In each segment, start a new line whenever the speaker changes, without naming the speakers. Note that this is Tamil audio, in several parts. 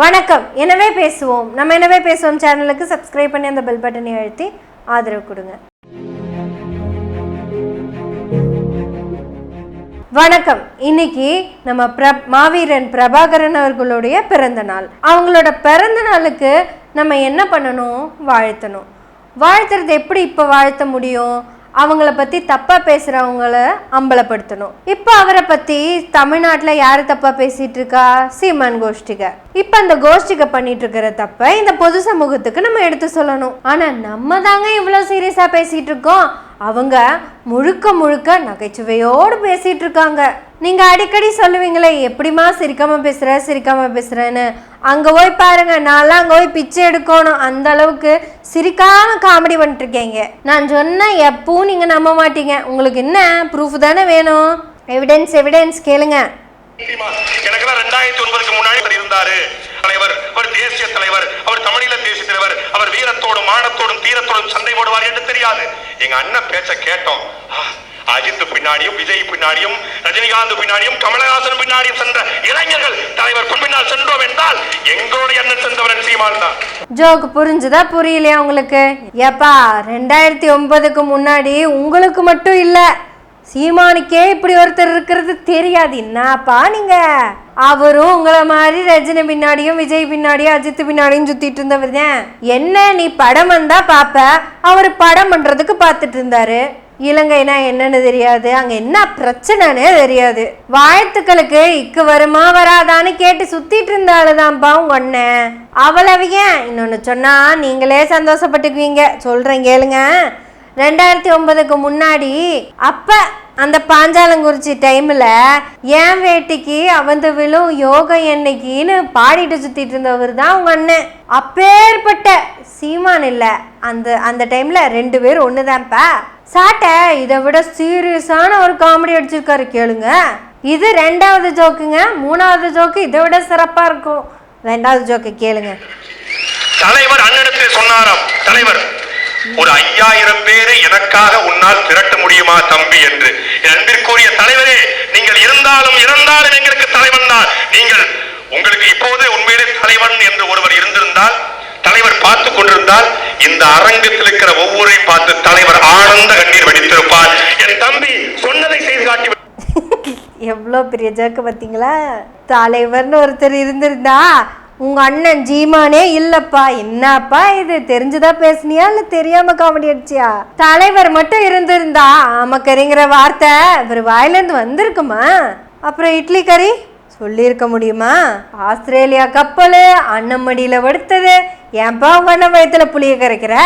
வணக்கம். எனவே பேசுவோம். நம்ம எனவே பேசுவோம் சேனலுக்கு சப்ஸ்கிரைப் பண்ணி அந்த பெல் பட்டனை அழுத்தி ஆதரவு கொடுங்க. வணக்கம். இன்னைக்கு நம்ம பிர மாவீரன் பிரபாகரன் அவர்களுடைய பிறந்த நாள். அவங்களோட பிறந்த நாளுக்கு நம்ம என்ன பண்ணணும்? வாழ்த்தணும். வாழ்த்துறது எப்படி இப்போ வாழ்த்த முடியும்? அவங்கள பற்றி தப்பாக பேசுகிறவங்கள அம்பலப்படுத்தணும். இப்போ அவரை பற்றி தமிழ்நாட்டில் யார் தப்பாக பேசிகிட்டு இருக்கா? சீமான் கோஷ்டிக. இப்போ அந்த கோஷ்டிக பண்ணிட்டு இருக்கிற தப்பை இந்த பொது சமூகத்துக்கு நம்ம எடுத்து சொல்லணும். ஆனால் நம்ம தாங்க இவ்வளோ சீரியஸாக பேசிகிட்டு இருக்கோம். அவங்க முழுக்க முழுக்க நகைச்சுவையோடு பேசிகிட்டு இருக்காங்க நீங்கள் அடிக்கடி சொல்லுவீங்களே எப்படிம்மா சிரிக்காமல் பேசுகிற சிரிக்காமல் பேசுகிறேன்னு அங்கே போய் பாருங்கள் நான்லாம் அங்கே போய் பிச்சை எடுக்கணும். அந்த அளவுக்கு சிரிக்காம காமெடி பண்ணிட்டுருக்கீங்க. நான் சொன்ன எப்பவும் நீங்கள் நம்ப மாட்டீங்க. உங்களுக்கு என்ன ப்ரூஃப் தானே வேணும்? எவிடன்ஸ் எவிடன்ஸ் கேளுங்க.
ரெண்டாயிரத்தி ஒன்பதுக்கு முன்னாடி இருந்தாரு. தலைவர் அவர் தேசிய தலைவர் அவர் தமிழீழ தேசிய தலைவர் அவர் வீரத்தோடும் மானத்தோடும் தீரத்தோடும் சண்டை போடுவார் என்று தெரியாது. எங்க அண்ணன் பேச்ச கேட்டோம். அஜித் பின்னாடியும் விஜய் பின்னாடியும் ரஜினிகாந்த் பின்னாடியும் கமலஹாசன் பின்னாடியும் சென்ற இளைஞர்கள் தலைவர் பின்னால் சென்றோம் என்றால் எங்களுடைய அண்ணன் சென்றவரன் சீமான் தான்.
ஜோக் புரிஞ்சுதா? புரியலையா உங்களுக்கு? ஏப்பா ரெண்டாயிரத்தி ஒன்பதுக்கு முன்னாடி உங்களுக்கு மட்டும் இல்லை சீமானுக்கே இப்படி ஒருத்தர் இருக்கிறது தெரியாது. என்னப்பா நீங்க? அவரும் உங்களை மாதிரி ரஜினி பின்னாடியும் விஜய் பின்னாடியும் அஜித் பின்னாடியும் சுத்திட்டு இருந்தவர் தான் என்ன நீ படம் வந்தா பாப்ப? அவர் படம் பண்றதுக்கு பார்த்துட்டு இருந்தாரு. இலங்கைனா என்னன்னு தெரியாது. அங்க என்ன பிரச்சனைன்னு தெரியாது. வாழ்த்துக்களுக்கு இக்கு வருமா வராதான்னு கேட்டு சுத்திட்டு இருந்தாளுதான்ப்பா உங்க அண்ணன். அவ்வளவு ஏன்? இன்னொன்னு சொன்னா நீங்களே சந்தோஷப்பட்டுக்குவீங்க. சொல்றேன் கேளுங்க. ரெண்டாயிரத்தி ஒன்பதுக்கு முன்னாடி அப்ப அந்த பாஞ்சாலங்குறிச்சி டைம்ல ஏன் வேட்டிக்கு அவந்து விழும் யோக என்னைக்குன்னு பாடிட்டு சுத்திட்டு இருந்தவர் தான் உங்க அண்ணன். அப்பேற்பட்ட சீமான் இல்ல. அந்த அந்த டைம்ல ரெண்டு பேரும் ஒண்ணுதான்ப்பா. சாட்டை இதை விட சீரியஸான ஒரு காமெடி அடிச்சிருக்காரு கேளுங்க. இது ரெண்டாவது ஜோக்குங்க மூணாவது ஜோக்கு இதை விட சிறப்பா இருக்கும். ரெண்டாவது ஜோக்கு கேளுங்க.
தலைவர் அண்ணனுக்கு சொன்னாராம். தலைவர் ஒரு ஐயாயிரம் பேரை எனக்காக உன்னால் திரட்ட முடியுமா தம்பி என்று. என் அன்பிற்குரிய தலைவரே நீங்கள் இருந்தாலும் இறந்தாலும் எங்களுக்கு தலைவன் தான். நீங்கள் உங்களுக்கு இப்போது உண்மையிலே தலைவன் என்று ஒருவர் இருந்திருந்தால் தலைவர் பார்த்து கொண்டிருந்தால் இந்த அரங்கத்தில் இருக்கிற ஒவ்வொரையும் பார்த்து தலைவர் ஆனந்த கண்ணீர் வடித்திருப்பார். என் தம்பி சொன்னதை செய்து காட்டி
எவ்வளோ பெரிய ஜாக்கு பார்த்தீங்களா? தலைவர்னு ஒருத்தர் இருந்திருந்தா உங்கள் அண்ணன் ஜீமானே இல்லைப்பா. என்னப்பா இது? தெரிஞ்சுதா பேசுனியா இல்லை தெரியாம காமெடி அடிச்சியா? தலைவர் மட்டும் இருந்திருந்தா ஆமக்கறிங்கிற வார்த்தை இவர் வாயிலேருந்து வந்திருக்குமா? அப்புறம் இட்லி கறி சொல்லியிருக்க முடியுமா? ஆஸ்திரேலியா கப்பல் அன்னமடியில் வடுத்தது. ஏன்பா வண்ண அண்ணன் வயத்துல புளிய கரைக்கிற?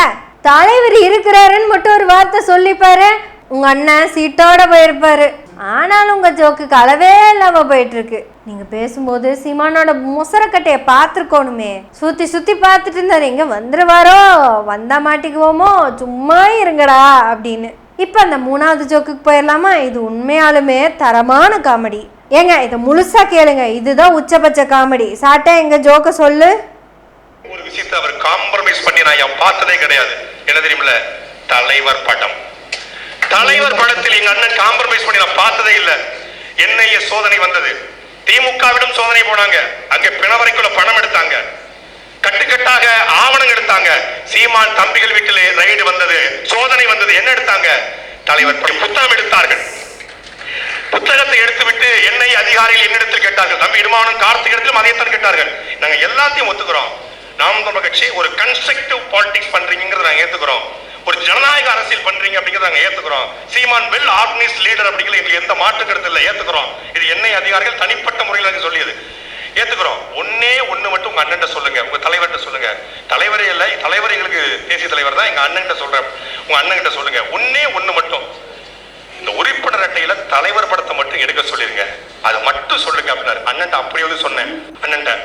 தலைவர் இருக்கிறாருன்னு மட்டும் ஒரு வார்த்தை சொல்லிப்பாரு. உங்கள் அண்ணன் சீட்டோட போயிருப்பாரு. ஆனாலும் உங்கள் ஜோக்குக்கு அளவே இல்லாமல் போயிட்டுருக்கு. நீங்கள் பேசும்போது சீமானோட முசரக்கட்டையை பார்த்துருக்கோணுமே. சுற்றி சுற்றி பார்த்துட்டு இருந்தார். எங்கே வந்துருவாரோ? வந்தா மாட்டிக்குவோமோ? சும்மா இருங்கடா அப்படின்னு. இப்போ அந்த மூணாவது ஜோக்குக்கு போயிடலாமா? இது உண்மையாலுமே தரமான காமெடி. ஏங்க இதை முழுசாக கேளுங்க. இதுதான் உச்சபட்ச காமெடி. சாட்டா எங்க ஜோக்க சொல்லு.
ஒரு விஷயத்தை அவர் காம்ப்ரமைஸ் பண்ணி நான் பார்த்ததே கிடையாது. என்ன தெரியுமில்ல? தலைவர் படம். தலைவர் படத்தில் எங்க அண்ணன் காம்ப்ரமைஸ் பண்ணி நான் பார்த்ததே இல்ல. என்ஐஏ சோதனை வந்தது. திமுகவிடம் சோதனை போனாங்க. அங்க பிணவரைக்குள்ள பணம் எடுத்தாங்க. கட்டுக்கட்டாக ஆவணம் எடுத்தாங்க. சீமான் தம்பிகள் வீட்டில் ரைடு வந்தது. சோதனை வந்தது. என்ன எடுத்தாங்க? தலைவர் புத்தகம் எடுத்தார்கள். புத்தகத்தை எடுத்துவிட்டு என்னை அதிகாரிகள் என்னிடத்தில் கேட்டார்கள். தம்பி இடுமானும் கார்த்திக் இடத்திலும் அதையத்தான் கேட்டார்கள். நாங்க எல்லாத்தையும் ஒத்துக்கிறோம். நாம் தமிழ் கட்சி ஒரு கன்ஸ்ட்ரக்டிவ் பாலிடிக்ஸ் பண்றீங்கிறத நாங்க ஏத்துக்கிறோம். ஒரு ஜனநாயக அரசியல் பண்றீங்க அப்படிங்கறத நாங்க ஏத்துக்கிறோம். சீமான் வெல் ஆர்கனைஸ் லீடர் அப்படிங்கிற எங்களுக்கு எந்த மாற்று கருத்து இல்லை ஏத்துக்கிறோம். இது என்னை அதிகாரிகள் தனிப்பட்ட முறையில் எனக்கு சொல்லியது. ஏத்துக்கிறோம். ஒன்னே ஒண்ணு மட்டும் உங்க அண்ணன் சொல்லுங்க. உங்க தலைவர்கிட்ட சொல்லுங்க. தலைவரே இல்ல தலைவர் எங்களுக்கு தேசிய தலைவர் தான். எங்க அண்ணன் சொல்றேன். உங்க அண்ணன் கிட்ட சொல்லுங்க. ஒன்னே ஒண்ணு மட்டும். இந்த உறுப்பினர் அட்டையில தலைவர் படத்தை மட்டும் எடுக்க சொல்லிருங்க. அதை மட்டும் சொல்லுங்க அப்படின்னாரு. அண்ணன் அப்படி வந்து சொன்னேன். அண்ணன்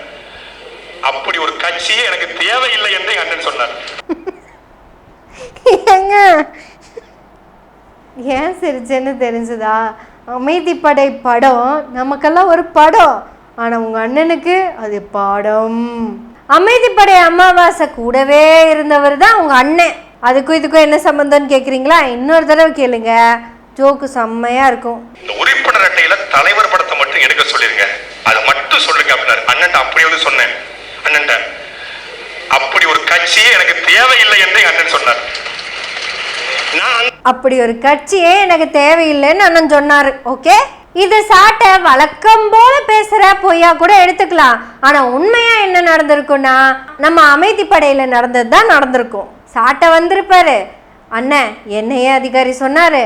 அப்படி ஒரு கட்சியே எனக்கு தேவையில்லை என்று எங்க அண்ணன் சொன்னார்.
ஏங்க ஏன் சிரிச்சேன்னு தெரிஞ்சுதா? அமைதிப்படை படம். நமக்கெல்லாம் ஒரு படம். ஆனால் உங்கள் அண்ணனுக்கு அது படம். அமைதிப்படை அமாவாசை கூடவே இருந்தவர் தான் உங்கள் அண்ணன். அதுக்கும் இதுக்கும் என்ன சம்மந்தம்னு கேட்குறீங்களா இன்னொரு தடவை கேளுங்க. ஜோக்கு செம்மையாக இருக்கும்.
உறுப்பினர் அட்டையில தலைவர் படத்தை மட்டும் எடுக்க சொல்லிருங்க. அதை மட்டும் சொல்லுங்க அப்படின்னாரு. அண்ணன் அப்படி வந்து சொன்னேன். அண்ணன் அப்படி ஒரு கட்சியே எனக்கு தேவையில்லை என்று எங்க அண்ணன் சொன்னார்.
அப்படி ஒரு கட்சியே எனக்கு தேவையில்லைன்னு அண்ணன் சொன்னாரு ஓகே? இது சாட்ட வழக்கம் போல பேசுற பொய்யா கூட எடுத்துக்கலாம். ஆனா உண்மையா என்ன நடந்திருக்கும்னா நம்ம அமைதி படையில நடந்தது தான் நடந்திருக்கும். சாட்ட வந்திருப்பாரு. அண்ணன் என்னையே அதிகாரி சொன்னாரு.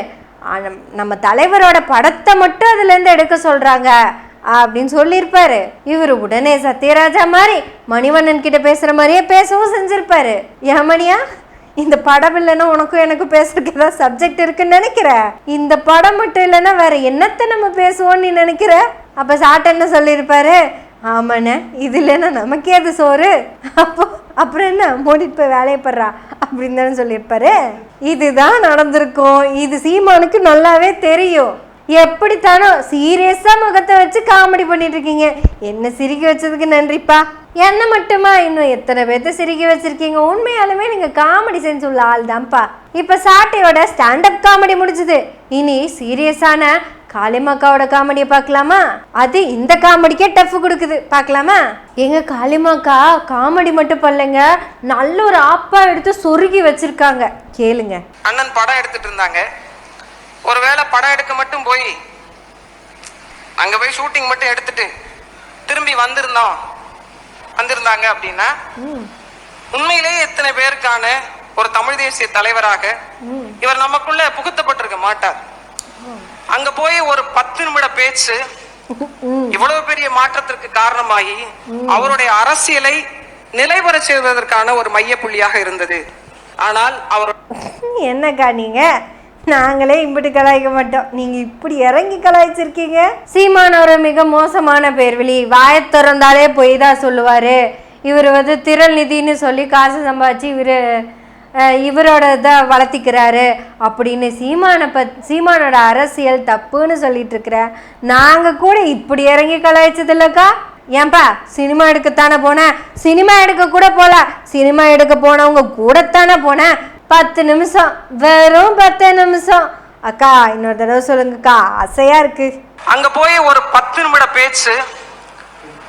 நம்ம தலைவரோட படத்தை மட்டும் அதுல இருந்து எடுக்க சொல்றாங்க அப்படின்னு சொல்லியிருப்பாரு. இவர் உடனே சத்யராஜா மாதிரி மணிவண்ணன் கிட்ட பேசுற மாதிரியே பேசவும் செஞ்சிருப்பாரு. ஏன் மணியா? இந்த படம் இல்லைன்னா உனக்கும் எனக்கும் பேசுறதுக்கு ஏதாவது சப்ஜெக்ட் இருக்குன்னு நினைக்கிற? இந்த படம் மட்டும் இல்லைன்னா வேற என்னத்தை நம்ம பேசுவோம்னு நீ நினைக்கிற? அப்ப சாட்ட என்ன சொல்லியிருப்பாரு? ஆமாண்ணே இது இல்லைன்னா நமக்கே அது சோறு. அப்போ அப்புறம் என்ன? மூடிட்டு போய் வேலையை படுறா? அப்படின்னு தானே சொல்லியிருப்பாரு. இதுதான் நடந்திருக்கும். இது சீமானுக்கு நல்லாவே தெரியும். எப்படித்தானோ சீரியஸா முகத்தை வச்சு காமெடி பண்ணிட்டு இருக்கீங்க. என்ன சிரிக்க வச்சதுக்கு நன்றிப்பா. என்ன மட்டுமா இன்னும் எத்தனை பேர்த்த சிரிக்க வச்சிருக்கீங்க? உண்மையாலுமே நீங்க காமெடி செஞ்சு உள்ள ஆள் தான்ப்பா. இப்ப சாட்டையோட ஸ்டாண்டப் காமெடி முடிஞ்சது. இனி சீரியஸான காளிமாக்காவோட காமெடியை பார்க்கலாமா? அது இந்த காமெடிக்கே டஃப் கொடுக்குது. பார்க்கலாமா? எங்க காளிமாக்கா காமெடி மட்டும் பண்ணலைங்க நல்ல ஒரு ஆப்பா எடுத்து சொருகி வச்சிருக்காங்க. கேளுங்க.
அண்ணன் படம் எடுத்துட்டு இருந்தாங்க. ஒருவேளை படம் எடுக்க மட்டும் போய் அங்க போய் ஷூட்டிங் மட்டும் எடுத்துட்டு திரும்பி வந்திருந்தோம். வந்திருந்தாங்க அப்படின்னா உண்மையிலேயே எத்தனை பேருக்கான ஒரு தமிழ் தேசிய தலைவராக இவர் நமக்குள்ள புகுத்தப்பட்டிருக்க மாட்டார். அங்க போய் ஒரு பத்து நிமிட பேச்சு இவ்வளவு பெரிய மாற்றத்திற்கு காரணமாகி அவருடைய அரசியலை நிலைபெற செய்வதற்கான ஒரு மையப்புள்ளியாக இருந்தது. ஆனால் அவர்
என்னக்கா நீங்க? நாங்களே இப்படி கலாய்க்க மாட்டோம். நீங்க இப்படி இறங்கி கலாய்ச்சிருக்கீங்க? சீமான் ஒரு மிக மோசமான பேர்வழி. வாய திறந்தாலே பொய் தான் சொல்லுவாரு. இவர் வந்து திரள் நிதின்னு சொல்லி காசு சம்பாதிச்சு இவர் இவரோட இதை வளர்த்திக்கிறாரு. அப்படின்னு சீமானை பத் சீமானோட அரசியல் தப்புன்னு சொல்லிட்டு இருக்கிற நாங்கள் கூட இப்படி இறங்கி கலாய்ச்சது இல்லைக்கா? ஏன்பா சினிமா எடுக்கத்தானே போனேன் சினிமா எடுக்க கூட போல. சினிமா எடுக்க போனவங்க கூடத்தானே போனேன் பத்து நிமிஷம் வெறும் பத்து நிமிஷம். அக்கா இன்னொரு தடவை சொல்லுங்கக்கா ஆசையா இருக்கு.
அங்க போய் ஒரு பத்து நிமிட பேச்சு.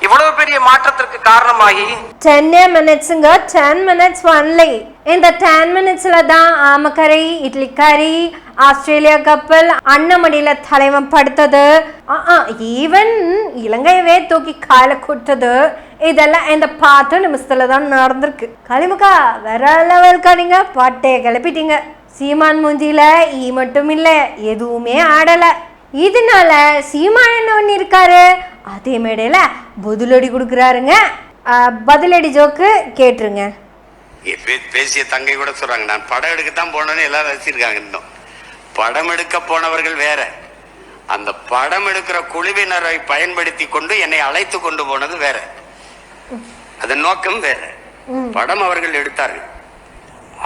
இவ்வளவு பெரிய மாற்றத்திற்கு காரணமாகி
டென்னே மினிட்ஸுங்க டென் மினிட்ஸ் ஒன்லி இந்த டென் மினிட்ஸ்ல தான் ஆமக்கறி இட்லி கறி ஆஸ்திரேலியா கப்பல் அன்னமடியில தலைவன் படுத்தது. ஈவன் இலங்கையவே தூக்கி கால கொடுத்தது இதெல்லாம் இந்த பாட்டு நிமிஷத்துல தான் நடந்திருக்கு. களிமுக்கா வேற லெவல்க்கா நீங்க பாட்டே கிளப்பிட்டீங்க. சீமான் மூஞ்சியில ஈ மட்டும் இல்லை எதுவுமே ஆடல. இதனால சீமான் என்ன ஒன்று இருக்காரு அதே மேடையில பதிலடி கொடுக்குறாருங்க. பதிலடி ஜோக்கு கேட்டுருங்க.
பேசிய தங்கை கூட சொல்றாங்க. நான் படம் எடுக்கத்தான் போனேன்னு எல்லாரும் ரசிச்சிருக்காங்க இன்னும். படம் எடுக்க போனவர்கள் வேற. அந்த படம் எடுக்கிற குழுவினரை பயன்படுத்தி கொண்டு என்னை அழைத்து கொண்டு போனது வேற. அதன் நோக்கம் வேற. படம் அவர்கள் எடுத்தார்கள்.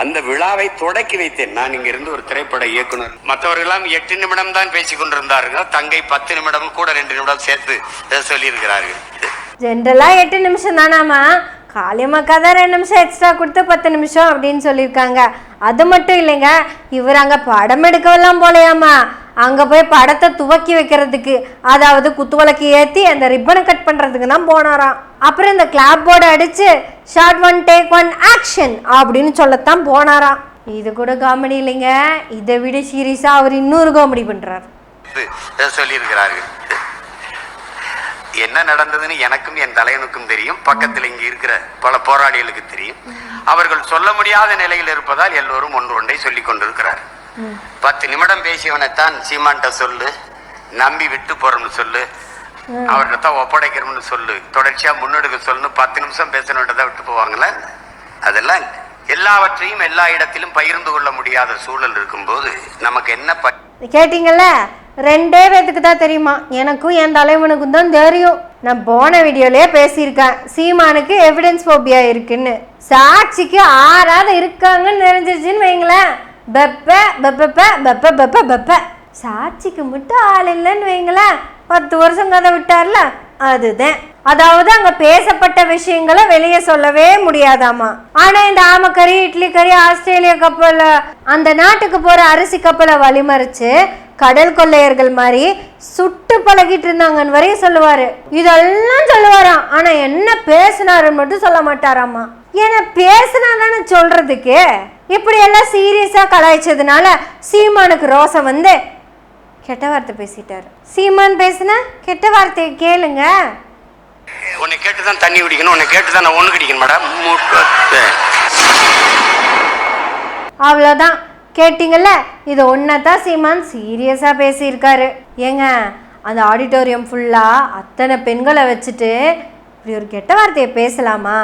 அந்த விழாவை தொடக்கி வைத்தேன். நான் இங்க இருந்து ஒரு திரைப்பட இயக்குனர். மற்றவர்களெல்லாம் எட்டு நிமிடம் தான் பேசிக் கொண்டிருந்தார்கள். தங்கை பத்து நிமிடம் கூட ரெண்டு நிமிடம் சேர்த்து சொல்லியிருக்கிறார்கள்.
ஜென்ரலா எட்டு நிமிஷம் தானாமா? காளியம்மாக்கா தான் ரெண்டு நிமிஷம் எக்ஸ்ட்ரா கொடுத்து பத்து நிமிஷம் அப்படின்னு சொல்லியிருக்காங்க. அது மட்டும் இல்லைங்க இவர் அங்கே படம் எடுக்கவெல்லாம் போலையாமா? அங்க போய் படத்தை துவக்கி வைக்கிறதுக்கு அதாவது குத்துவிளக்கு ஏத்தி அந்த ரிப்பனை கட் பண்ணுறதுக்கு தான் போனாராம். அப்புறம் இந்த கிளாப் போர்டு அடிச்சு shot one take one action அப்படின்னு சொல்லத்தான் போனாராம். இது கூட காமெடி இல்லைங்க. இதை விட சீரியஸாக அவர் இன்னொரு காமெடி பண்ணுறார்
சொல்லியிருக்கிறார்கள். என்ன நடந்ததுன்னு எனக்கும் என் தலைவனுக்கும் தெரியும். பக்கத்தில் இங்கே இருக்கிற பல போராளிகளுக்கு தெரியும். அவர்கள் சொல்ல முடியாத நிலையில் இருப்பதால் எல்லோரும் ஒன்று ஒன்றை சொல்லிக் கொண்டிருக்கிறார்கள். பத்து நிமிடம் பேசியவனைத்தான் சீமான்ட்ட சொல்லு நம்பி விட்டு போறோம்னு சொல்லு அவர்கிட்ட தான் ஒப்படைக்கிறோம்னு சொல்லு தொடர்ச்சியா முன்னெடுக்க சொல்லு பத்து நிமிஷம் பேசணுன்றதை விட்டு போவாங்களே? அதெல்லாம் எல்லாவற்றையும் எல்லா இடத்திலும் பகிர்ந்து கொள்ள முடியாத சூழல் இருக்கும்போது நமக்கு என்ன
கேட்டிங்கல்ல? ரெண்டே பேத்துக்கு தான் தெரியுமா? எனக்கும் என் தலைவனுக்கும் தான் தெரியும். நான் போன வீடியோலயே பேசியிருக்கேன். சீமானுக்கு எவிடன்ஸ் போபியா இருக்குன்னு. சாட்சிக்கு ஆறாத இருக்காங்கன்னு தெரிஞ்சிருச்சுன்னு வைங்களேன். பெப்ப பெப்ப பெப்ப பெப்ப பெப்ப சாட்சிக்கு மட்டும் ஆள் இல்லைன்னு வைங்களேன். பத்து வருஷம் கதை விட்டார்ல அதுதான். அதாவது அங்க பேசப்பட்ட விஷயங்களை வெளியே சொல்லவே முடியாதாமா. ஆனா இந்த ஆமக்கறி இட்லி கறி ஆஸ்திரேலியா கப்பல அந்த நாட்டுக்கு போற அரிசி கப்பலை வழிமறிச்சு கடல் கொள்ளையர்கள் மாதிரி சுட்டு பழகிட்டு இருந்தாங்கன்னு வரையும் சொல்லுவாரு. இதெல்லாம் சொல்லுவாராம். ஆனா என்ன பேசினாருன்னு மட்டும் சொல்ல மாட்டாராமா. ஏன்னா பேசினா தானே சொல்றதுக்கு? இப்படி எல்லாம் சீரியஸா கலாய்ச்சதுனால சீமானுக்கு ரோசம் வந்து கெட்ட வார்த்தை பேசிட்டாரு. சீமான் பேசுனா கெட்ட வார்த்தையை கேளுங்க.
உன்னை கேட்டு தான் தண்ணி குடிக்கணும் உன்னை கேட்டு தான் நான் ஒண்ணு குடிக்கணும் மேடம்.
அவ்வளோதான் கேட்டிங்கல்ல? இது ஒன்றதான் சீமான் சீரியஸாக பேசியிருக்காரு. ஏங்க அந்த ஆடிட்டோரியம் ஃபுல்லாக அத்தனை பெண்களை வச்சுட்டு இப்படி ஒரு கெட்ட வார்த்தையை பேசலாமா?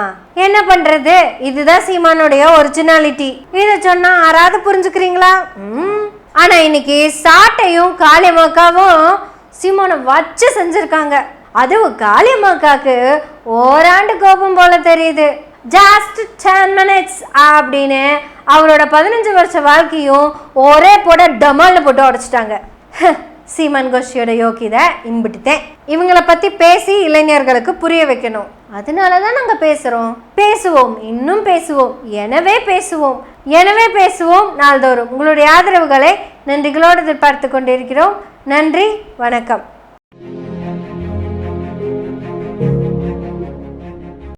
என்ன பண்ணுறது இதுதான் சீமானுடைய ஒரிஜினாலிட்டி இதை சொன்னால் யாராவது புரிஞ்சுக்கிறீங்களா? ம். ஆனால் இன்னைக்கு சாட்டையும் காளியம்மாக்காவும் சீமானை வச்சு செஞ்சிருக்காங்க. அதுவும் காளியம்மாக்காக்கு ஓராண்டு கோபம் போல தெரியுது. ஜாஸ்ட் டென் மினிட்ஸ் அப்படின்னு அவளோட பதினஞ்சு வருஷ வாழ்க்கையும் ஒரே போட டமால்னு போட்டு உடச்சிட்டாங்க. சீமான் கோஷியோட யோகிதை இம்பிட்டுத்தேன் இவங்களை பற்றி பேசி இளைஞர்களுக்கு புரிய வைக்கணும். அதனால தான் நாங்கள் பேசுகிறோம் பேசுவோம் இன்னும் பேசுவோம். எனவே பேசுவோம். எனவே பேசுவோம். நாள்தோறும் உங்களுடைய ஆதரவுகளை நன்றிகளோடு எதிர்பார்த்து கொண்டிருக்கிறோம். நன்றி வணக்கம்.